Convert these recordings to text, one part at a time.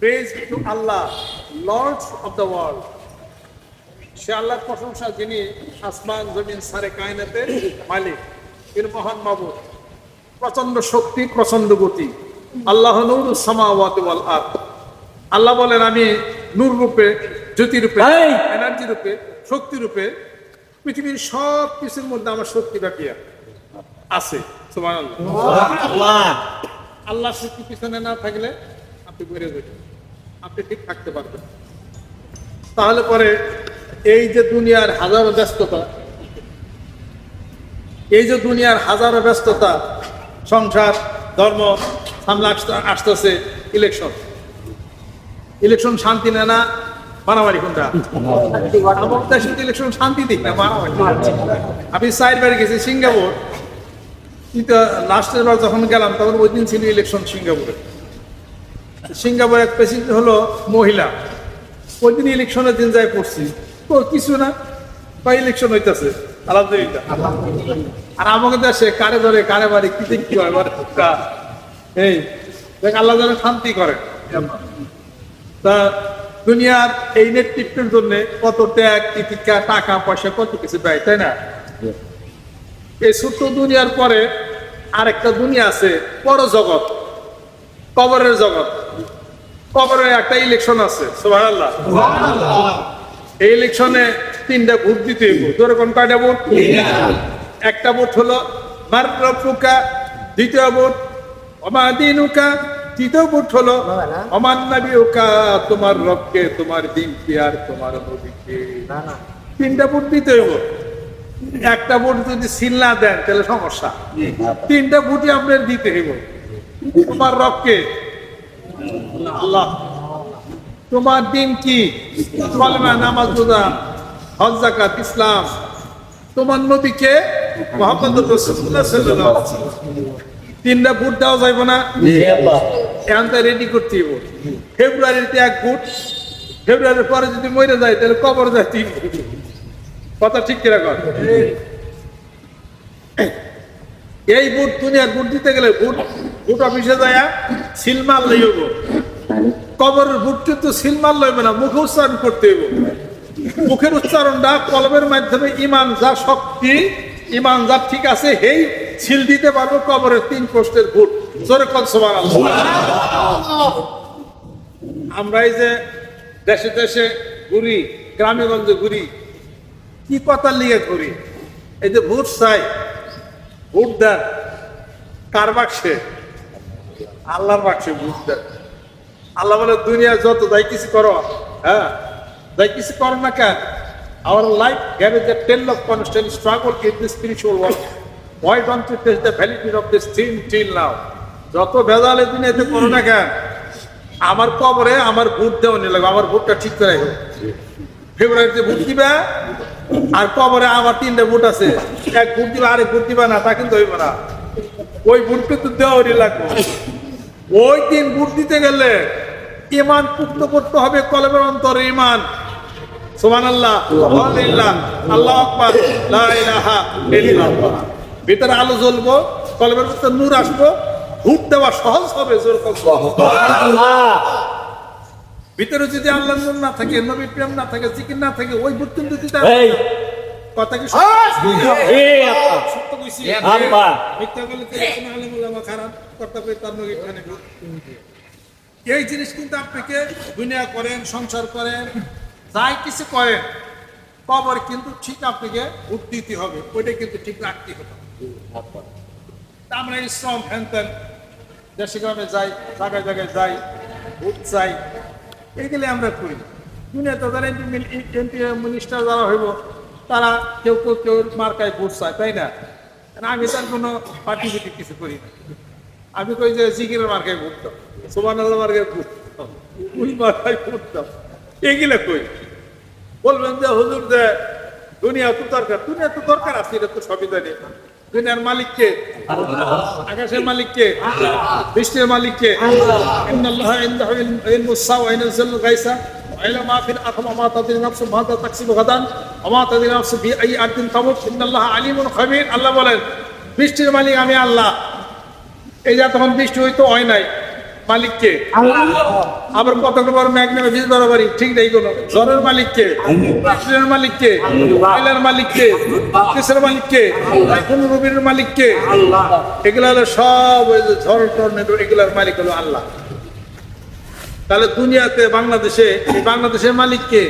Praise to Allah lords of the world সে আল্লাহর প্রশংসা যিনি আসমান জমিন সারে কায়নাতের মালিক তিনি মহান মাবুদ। প্রচণ্ড শক্তি প্রচণ্ড গতি। আল্লাহ নূর সামাওয়াতি ওয়াল আরদ। আল্লাহ বলেন আমি নূর রূপে জ্যোতি রূপে এনার্জি রূপে শক্তি রূপে পৃথিবীর সব কিছুর মধ্যে আমার শক্তি ব্যাপিয়া আছে। সুবহানাল্লাহ। আল্লাহ শক্তি পিছনে না থাকলে আপনি বেড়ে যাবেন। আপনি ঠিক থাকতে পারবেন। তাহলে পরে এই যে দুনিয়ার হাজারো ব্যস্ততা, এই যে দুনিয়ার হাজারো ব্যস্ততা, সংসার, ধর্ম আসতে- আসতেছে ইলেকশন। ইলেকশন শান্তি নেয় না, মারামারি কোনটা? আমার তো ইলেকশন শান্তি দিক না, মারামারি। আমি সাইড বাড়ি গেছি সিঙ্গাপুর। লাস্টের বার যখন গেলাম, তখন ওই দিন ছিল ইলেকশন সিঙ্গাপুরে। সিঙ্গাপুর এক প্রেসিডেন্ট হলো মহিলা। ওই দিন ইলেকশনের দিন যাই পড়ছি। তো কিছু না, বা ইলেকশন হইতেছে। আর আমাকে দেশে কারে ধরে, কারে বাড়ি কি দেখতে হয় মানে এই, দেখ, আল্লাহ যেন শান্তি করে। তা দুনিয়ার এই নেতৃত্বের জন্য কত ত্যাগ তিতিক্ষা টাকা, পয়সা, কত কিছু ব্যয়, তাই না? এই ছোট্ট দুনিয়ার পরে আরেকটা দুনিয়া আছে, বড় জগৎ। কবরের জগৎ। কবরে একটা ইলেকশন আছে সুবহানাল্লাহ। এই ইলেকশনে তিনটা ভোট দিতে হইব। তোর কোন কয়টা ভোট? একটা ভোট হলো মাররফুকা দ্বিতীয় ভোট অমাদিনুকা তৃতীয় ভোট হলো অমান নবীকা তোমার রবকে তোমার দিনকে আর তোমার নবীকে। তিনটা ভোট দিতে হইব। একটা ভোট যদি সিল না দেন তাহলে সমস্যা। তিনটা ভোটই আপনার দিতে হইব। তোমার রবকে। আল্লাহ তোমার দিন কি? কলমা নামাজ রোজা হজ জাকাত ইসলাম। তোমার নবীকে মোহাম্মদ রাসূলুল্লাহ সাল্লাল্লাহু আলাইহি ওয়াসাল্লাম। তিনটা ভোট দেওয়া যাইব না? এখানটা রেডি করতে হইব। ফেব্রুয়ারিতে এক ভোট। ফেব্রুয়ারির পরে যদি মরে যায় তাহলে কবর যায় তিন কথা ঠিক কীরকম এই বুট দুনিয়ার বুট দিতে গেলে বুট বুট অফিসে যায় সিলমাল লইব। কবরের বুট কিন্তু সিলমাল লইবে না মুখে উচ্চারণ করতে হইব। মুখের উচ্চারণটা কলমের মাধ্যমে ইমান যা শক্তি ইমান যা ঠিক আছে সেই সিল দিতে পারব কবরের তিন পোস্টের বুট জোরে সুবহানাল্লাহ। আমরা এই যে দেশে দেশে ঘুরি গ্রামে গঞ্জে ঘুরি কি কথা লিগে ঘুরি এই যে ভোট চাই ভোট দেন কার বাক্সে আল্লাহর বাক্সে ভোট দেন আল্লাহ বলে দুনিয়া যত যাই কিছু করো হ্যাঁ যাই কিছু করো না কেন, our life here is a tale of constant struggle in the spiritual world. Why don't you test the validity of this thing till now? যত ভেজালে দিন এতে করো না কেন, আমার কবরে আমার ভোট দেওয়া নিয়ে লাগবে, আমার ভোটটা ঠিক করে রাখো। ফেব্রুয়ারিতে ভোট দিবে, আর কবরে আমার তিনটে ভোট আছে। এক ভোট দিবে, আরেক ভোট দিবে না, তা কিন্তু হইবে না। ওই ভোট কিন্তু দেওয়ারই লাগবে। ওই দিন ভোট দিতে গেলে ইমান পুক্ত করতে হবে কলমের অন্তরে ইমান সুবহান আল্লাহ আল্লাহ আকবার। ভিতরে আলো জ্বলবো কলমের ভিতরে নূর আসব। ভোট দেওয়া সহজ হবে ভিতরে যদি আল্লাহ নূর না থাকে নবী প্রেম না থাকে জিকির না থাকে ওই ভোট কথা কি এই সত্য কইছি। আল্লাহ মিথ্যা বলে তো কোনো আলেম ওলামা খারাপ কথা কই তার নগে খানে এই জিনিস কিন্তু আপনাকে দুনিয়া করেন সংসার করেন যাই কিছু করেন কবর কিন্তু ঠিক আপনাকে দিতে হবে ওইটা কিন্তু ঠিক রাখতে হবে। তা আমরা এই শ্রম ফ্যানতেন দেশে গ্রামে যাই জায়গায় জায়গায় যাই ভোট চাই এইগুলি আমরা করি। দুনিয়াতে যারা মিনিস্টার যারা হইব তারা কেউ কেউ কেউ মার্কায় ভোট চায় তাই না? আমি তার কোনো পার্টি পিটি কিছু করি না। আমি কই যে জিকিরের মার্কায় ভুটতাম সোমান আল্লাহ মার্কায় ভুটতাম ওই মার্কায় ভুটতাম এগুলো কই? বলবেন যে হুজুর যে দুনিয়া তো দরকার দুনিয়া তো দরকার আছে এটা তো সবই জানি। দুনিয়ার মালিক কে? আকাশের মালিক কে? বৃষ্টির মালিক কে? ইন্নাল্লাহা ইনদাহু ইলমুস সাওয়া ইনজালুল গায়সা وإلى ما في الأرض وما تدري نفس ماذا تكسب غدا وما تدري نفس بأي أرض تموت إن الله عليم خبير আল্লাহ বলেন বৃষ্টির মালিক আমি আল্লাহ এই যে তখন বৃষ্টি হইতো হয় নাই মালিককে আবার কতটা বড় ম্যাগ নেমে বীজ বাড়াবাড়ি ঠিক নেই কোনো জ্বরের মালিককে অক্সিজেনের মালিককে ময়লার মালিককে কিসের মালিককে কোন রবির মালিককে এগুলো হলো সব ওই যে ঝড় টর্নেডো এগুলোর মালিক হলো আল্লাহ তাহলে দুনিয়াতে বাংলাদেশে এই বাংলাদেশের মালিককে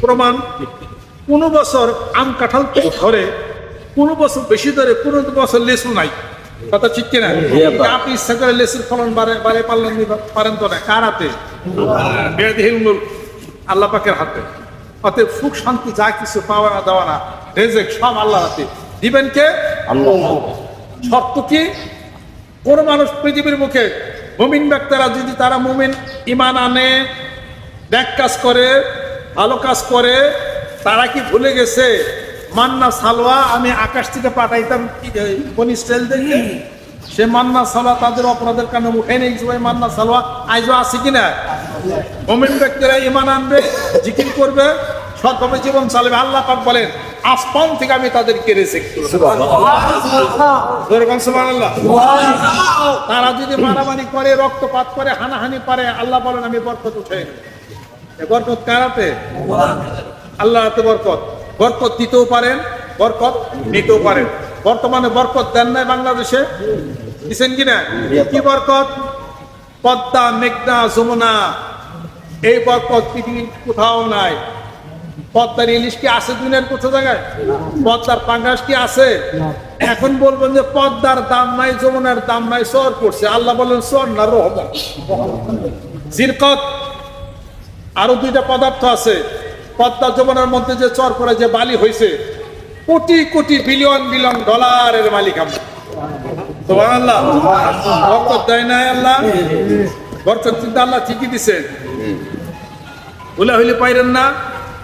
প্রমাণ কোন বছর আম কাঁঠাল ধরে কোন বছর বেশি ধরে কোন বছর লেসু নাই। কথা ঠিক কিনা? আপনি ইচ্ছা করে লেসুর ফলন বাড়ে বাড়ে পারলেন পারেন তো না। কার হাতে? আল্লাহ পাকের হাতে। অতএব সুখ শান্তি যা কিছু পাওয়া না দেওয়া না রেজেক সব আল্লাহ হাতে। দিবেন কে? শর্ত কি? কোন মানুষ পৃথিবীর মুখে মুমিন ব্যক্তিরা যদি তারা মুমিন ইমান আনে ব্যাক কাজ করে ভালো কাজ করে তারা কি ভুলে গেছে? মান্না সালোয়া আমি আকাশ থেকে পাঠাইতাম কোন স্টাইল দেখে? সে মান্না সালোয়া তাদের অপরাধের কারণে উঠে নেই সবাই মান্না সালোয়া আইজও আছে কিনা? মুমিন ব্যক্তিরা ইমান আনবে জিকির করবে জীবন চালাবে আল্লাহ পাক বলেন আসমান থেকে আমি তাদেরকে রেজেক্ট তারা যদি মারামারি করে রক্তপাত করে হানাহানি পারে আল্লাহ বলেন আমি বরকত উঠে বরকত কারাতে আল্লাহ হাতে বরকত। বরকত দিতেও পারেন বরকত নিতেও পারেন। বর্তমানে বরকত দেন নাই বাংলাদেশে। দিচ্ছেন কিনা কি বরকত? পদ্মা মেঘনা যমুনা। এই বরকত পৃথিবীর কোথাও নাই। পদ্মার ইলিশ কি আছে দুনিয়ার কোথাও জায়গায়? পদ্মার পাঙ্গাস কি আছে? এখন বলবেন যে পদ্মার দাম নাই যমুনার দাম নাই সর পড়ছে। আল্লাহ বলেন সর না রহমত। জিরকত আরও দুইটা পদার্থ আছে। পদ্মা যমুনার মধ্যে যে চর করে যে বালি হয়েছে কোটি কোটি বিলিয়ন বিলিয়ন ডলারের মালিক আমরা সুবহানাল্লাহ। বরকত দেয় না আল্লাহ? বরকত কিন্তু আল্লাহ ঠিকই দিছে। বলে হইলে পাইরেন না?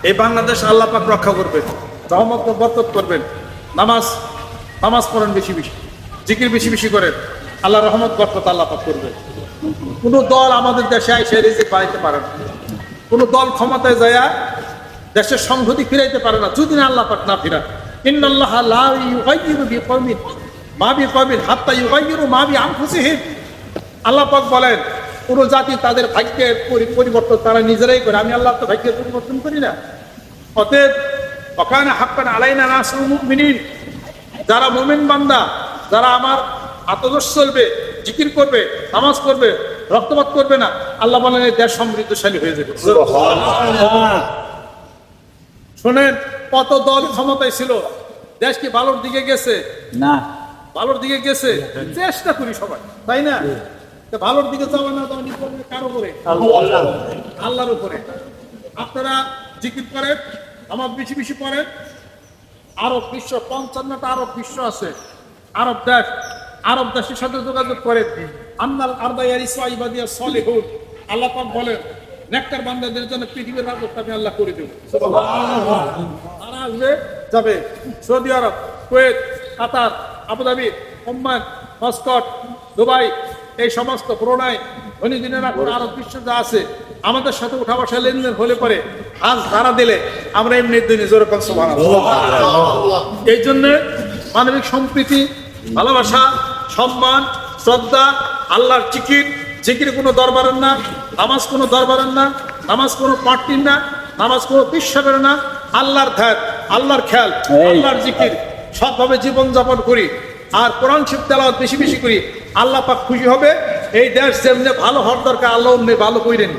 এই বাংলাদেশ আল্লাহ পাক রক্ষা করবেন, রহমত বরকত করবেন। নামাজ নামাজ পড়েন বেশি বেশি, জিকির বেশি বেশি করেন। আল্লাহ রহমত, বরকত আল্লাহ পাক করবেন। কোন দল আমাদের দেশে আইসে রিজিক বাড়াইতে পারে না। কোন দল ক্ষমতায় যায় দেশের সংহতি ফিরাইতে পারে না, যদি না আল্লাহ পাক না ফিরা ইন্নাল্লাহ লা ইউগাইয়িরু বিকওমিন, মা বিকওমিন, হাত্তা ইউগাইয়িরু মা বিআনফুসিহিম। আল্লাহ পাক বলেন কোন জাতি তাদের ভাগ্যের পরিবর্তন তারা নিজেরাই করে। আমি আল্লাহ তো ভাগ্যের পরিবর্তন করি না। অতএব অকানে হাক্কান আলাইনা নাসরুল মুমিনিন। যারা মুমিন বান্দা যারা আমার আতদর্শ চলবে জিকির করবে নামাজ করবে রক্তপাত করবে না আল্লাহ বলেন এই দেশ সমৃদ্ধশালী হয়ে যাবে। শোনেন কত দল ক্ষমতায় ছিল? দেশ কি ভালোর দিকে গেছে? না। ভালোর দিকে গেছে? চেষ্টা করি সবাই তাই না? ভালোর দিকে যাওয়া না যাওয়া নির্ভর করে কার উপরে? আল্লাহর উপরে। আপনারা জিকির করেন আমার বেশি বেশি পড়েন। আরব বিশ্ব পঞ্চান্নটা আরব বিশ্ব আছে। আরব দেশ আরব দেশের সাথে যোগাযোগ করেন। আন্নাল আরদাইয়ার ইসরাইবাদিয়া সলিহুন। আল্লাহ পাক বলেন নেকটার বান্দাদের জন্য পৃথিবীর রাজত্ব আমি আল্লাহ করে দেব। তারা আসবে যাবে Saudi Arab Kuwait Qatar Abu Dhabi Oman Muscat Dubai এই সমস্ত ব্রোনাই ধনী দিনের এখন আরও বিশ্ব যা আছে আমাদের সাথে উঠা বসা লেনদেন হলে পরে হাত ধারা দিলে আমরা এমনি দিনে জোরে কম এই জন্য মানবিক সম্প্রীতি ভালোবাসা সম্মান শ্রদ্ধা আল্লাহর চিকির জিকির কোনো দরবারের না নামাজ কোনো দরবারের না নামাজ কোনো পার্টির না নামাজ কোনো বিশ্বাসের না আল্লাহর ধ্যান আল্লাহর খেয়াল আল্লাহর জিকির সৎভাবে জীবনযাপন করি। আর কোরআন শিব তেলাওয়াত বেশি বেশি করি আল্লাহ পাক খুশি হবে। এই দেশ যেমনি ভালো হওয়ার দরকার আল্লাহ অমনি ভালো কইরেন।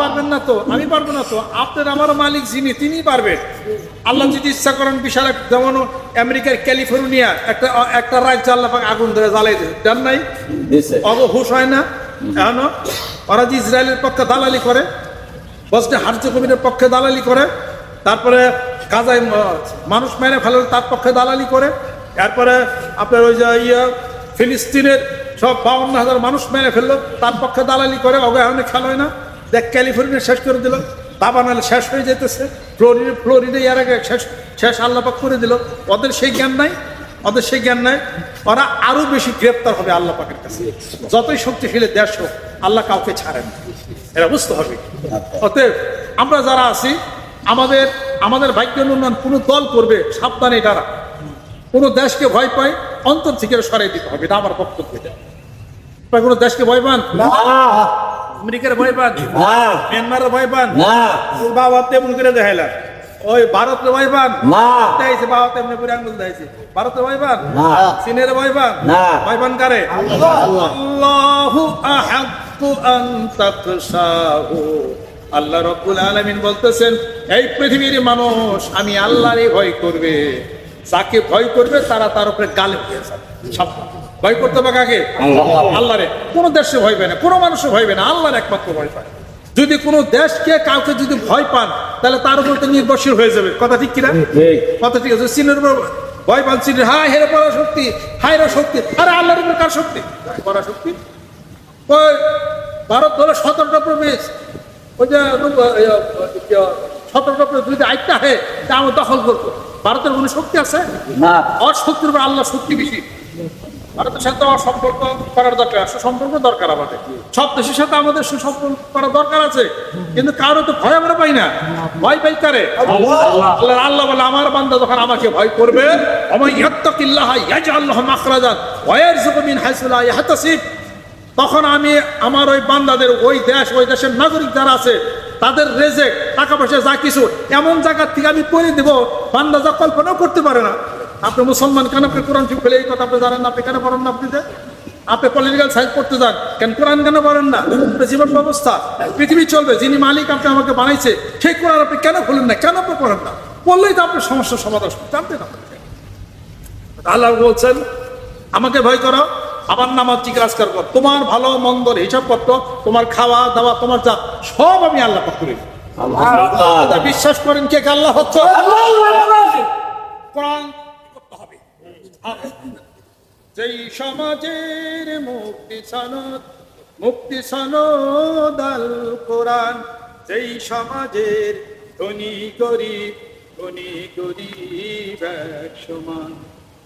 পারবেন না তো? আমি পারব না তো? আপনার আমার মালিক যিনি তিনি পারবেন। আল্লাহ যদি ইচ্ছা করেন বিশাল যেমন আমেরিকার ক্যালিফোর্নিয়া একটা একটা রাজ্য আল্লাহ পাক আগুন ধরে জ্বালাই দেয় জান নাই? অব হুশ হয় না? এখনও? ওরা যে ইসরায়েলের পক্ষে দালালি করে বসনে হার্জেকমিনের পক্ষে দালালি করে তারপরে গাজায় ম- মানুষ মেরে ফেলে, তার পক্ষে দালালি করে। এরপরে আপনার ওই যে ইয়ে ফিলিস্তিনের সব বাউন্ন হাজার মানুষ মেরে ফেলল, তার পক্ষে দালালি করে অগে এখন খেলা না। দেখ, ক্যালিফোর্নিয়া শেষ করে দিল দাবানাল শেষ হয়ে যেতেছে। ফ্লোরিডে ফ্লোরিডে এর আগে শেষ শেষ আল্লাপাক করে দিল। ওদের সেই জ্ঞান নাই, ওদের সেই জ্ঞান নাই। ওরা আরও বেশি গ্রেপ্তার হবে আল্লাহ পাকের কাছে। যতই শক্তিশালী দেশ হোক, আল্লাহ কাউকে ছাড়েন। এরা বুঝতে হবে। অতএব আমরা যারা আছি, আমাদের আমাদের ভাগ্য উন্নয়ন কোনো দল করবে সাবধানে তারা কোনো দেশকে ভয় পাই অন্তর থেকে সরাই দিতে হবে এটা আমার বক্তব্য এটা। কোনো দেশকে ভয় পান? না। আমেরিকার ভয় পান? মিয়ানমারের ভয় পান? না। বাবা তেমন করে দেখাইলাম। ওই ভারতের ভয় পান? না। দেখাইছে বাবা তেমনি করে আঙ্গুল দেখাইছে। ভারতের ভয় পান? না। চীনের ভয় পান? না। ভয় পান কারে? আল্লাহু। আহাক্কু আন তাকশাহু আল্লাহ রব্বুল আলামিন বলতেছেন এই পৃথিবীর মানুষ আমি আল্লাহরই ভয় করবে। যাকে ভয় করবে তারা তার উপরে গালে হয়ে যাবে। ভয় করতে হবে কাকে? আল্লাহরে। কোনো দেশে ভয় পায় না কোনো মানুষে ভয় পায় না আল্লাহর একমাত্র ভয় পায়। যদি কোনো দেশকে কাউকে যদি ভয় পান তাহলে তার উপর তো নির্ভরশীল হয়ে যাবে। কথা ঠিক কিনা? কথা ঠিক আছে। চীনের উপর ভয় পান চীনের হাই হেরে পড়া শক্তি হাই রে শক্তি। আরে আল্লাহর উপর কার শক্তি? পড়া শক্তি ওই ভারত হলো সতেরোটা প্রবেশ ওই যে সতেরোটা যদি আইটা হে তা আমি দখল করব। ভারতের কোনো শক্তি আছে? না। আর উপর আল্লাহ শক্তি বেশি। ভারতের সাথে সম্পর্ক করার দরকার সুসম্পর্ক দরকার আমাদের। সব দেশের সাথে আমাদের সুসম্পর্ক করার দরকার আছে। কিন্তু কারও তো ভয় আমরা পাই না। ভয় পাই কারে? আল্লাহ। আল্লাহ বলে আমার বান্দা যখন আমাকে ভয় করবে আমার ইয়াত্তাকিল্লাহ ইয়াজআল্লাহু মাখরাজান ওয়া ইয়ারযুকু মিন হাইসু লা ইয়াহতাসিব। তখন আমি আমার ওই বান্দাদের, ওই দেশ, ওই দেশের নাগরিক যারা আছে, তাদের রেজেক, টাকা পয়সা, যা কিছু, এমন জায়গার থেকে আমি করে দেব, বান্দা যা কল্পনাও করতে পারে না। আপনি মুসলমান কেন? আপনি কোরআন ফেলে এই কথা আপনি জানেন না, আপনি কেন পড়েন না আপনি? আপনি পলিটিক্যাল সাইন্স পড়তে যান, কেন কোরআন কেন পড়েন না? আপনার জীবন ব্যবস্থা, পৃথিবী চলবে, যিনি মালিক আপনি আমাকে বানাইছে, সেই কোরআন আপনি কেন খুলেন না? কেন আপনি পড়েন না? পড়লেই তো আপনি সমস্যার সমাধান জানতেন আপনি আল্লাহ বলছেন, আমাকে ভয় করো আমার নামাজ জিজ্ঞাসা কর তোমার ভালো মন্দর হিসাবপত্র তোমার খাওয়া দাওয়া তোমার যা সব আমি আল্লাহ পাক করে বিশ্বাস করেন কে আল্লাহ হচ্ছে? কোরআন করতে হবে? যেই সমাজের মুক্তি সনদ মুক্তি সনদ আল কোরআন যেই সমাজের ধনী গরিব ধনী গরিব এক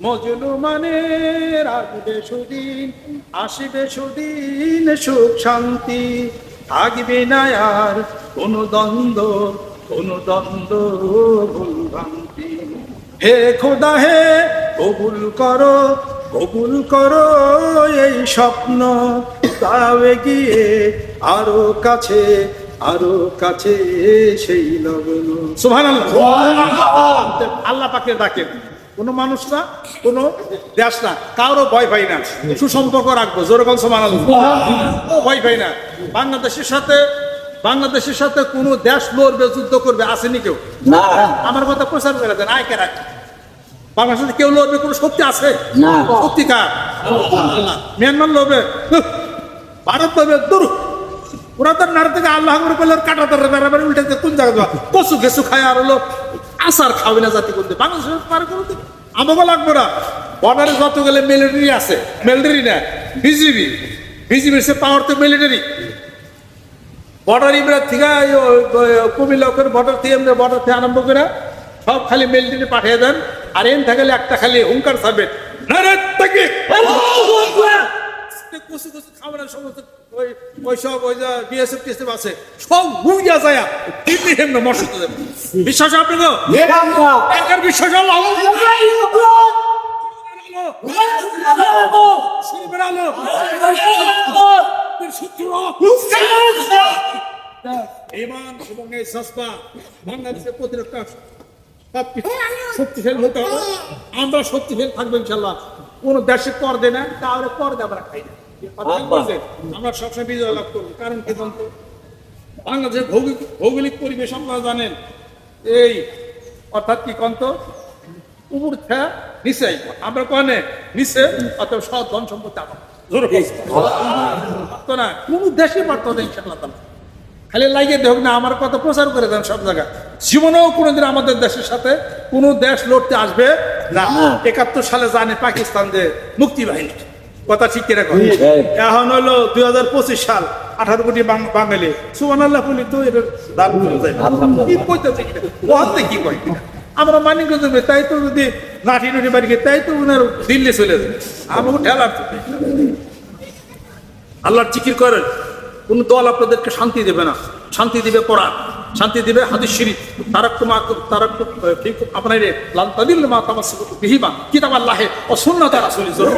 সমান মজলুমানের আসবে সুদিন আসবে সুদিন সুখ শান্তি। থাকবে না আর কোনো দ্বন্দ্ব কোনো দ্বন্দ্ব ভুল ভ্রান্তি হে খোদা হে কবুল করো কবুল করো এই স্বপ্ন। তাও গিয়ে আরও কাছে আরও কাছে সেই লগ্ন। সুভান আল্লাহ পাকে ডাকেন কোন মানুষ না কোন দেশ না কারও ভয় পাই না। সুসম্পর্ক রাখব যেরকম সমান ভয় পাই না। বাংলাদেশের সাথে বাংলাদেশের সাথে কোন দেশ লড়বে যুদ্ধ করবে আসেনি কেউ? আমার কথা প্রচার করে দেন আয় কেরা বাংলাদেশে কেউ লড়বে কোনো শক্তি আছে। শক্তি কার? মিয়ানমার লড়বে। ভারত লড়বে দূর। ওরা তো নাড়ে থেকে আল্লাহ করে কাটা বেড়াবে উল্টে কোন জায়গা যাওয়া? কচু ঘেসু খায় আর হলো আসার খাবে না জাতি করতে বাংলাদেশে পারে দেবে আমাকে লাগবে না। বর্ডারে যত গেলে মিলিটারি আছে মিলিটারি না বিজিবি বিজিবির সে পাওয়ার তো মিলিটারি বর্ডার ইমরা থেকে কুমিল্লা করে বর্ডার থেকে এমনি বর্ডার থেকে আরম্ভ করে সব খালি মিলিটারি পাঠিয়ে দেন। আর এন থাকলে একটা খালি হুঙ্কার ছাড়বেন নারে তাকে কুসু কুসু খাবারের সমস্ত ওই ওই সব ওই যে বিএসএফ টিএসএফ আছে সব যায় দিল্লি হেমনে মশতে দেবে বিশ্বাস আপনি তো একার বিশ্বাস আল্লাহ শরীফের ইমান এবং এই সস্তা বাংলাদেশের প্রতিরক্ষা সবকিছু শক্তিশালী হতে হবে। আমরা শক্তিশালী থাকব ইনশাল্লাহ। কোন দেশে কর দেয় না তাহলে কর আমরা খাই না? আমরা সবসময় বিজয় লাভ করব। কারণ কি বলতো? বাংলাদেশের ভৌগোলিক ভৌগোলিক পরিবেশ আপনারা জানেন। এই অর্থাৎ কি কন্ত? উপর থেকে নিচে। আমরা কনে? নিচে অত সব ধন সম্পত্তি আমার পারতো না কোন দেশে পারতো না ইনশাল্লাহ খালি লাগিয়ে দেখ না আমার কথা প্রচার করে দেন সব জায়গায়। জীবনেও কোনোদিন আমাদের দেশের সাথে কোনো দেশ লড়তে আসবে না। একাত্তর সালে জানে পাকিস্তান যে মুক্তি বাহিনী কথা ঠিক কিনা? এখন হলো দুই হাজার পঁচিশ সাল আঠারো কোটি বাঙালি। সুবান আল্লাহ বলি তো এটার দাম কি কইতেছে? ওহাতে কি কয় আমরা মানিক দেবে তাই তো যদি লাঠি নুটি বাড়ি তাই তো উনার দিল্লি চলে যাবে আমাকে ঠেলার আল্লাহর চিকির করেন। কোন দল আপনাদেরকে শান্তি দেবে না। শান্তি দিবে পড়া শান্তি দিবে, হাদিস শরীফ তারক মা তারাক্তু ঠিক আপনার লাল তাদিল মা তামাসসুকু বিহিমা কিতাব আল্লাহে ও সুন্নাত রাসূলি জরুর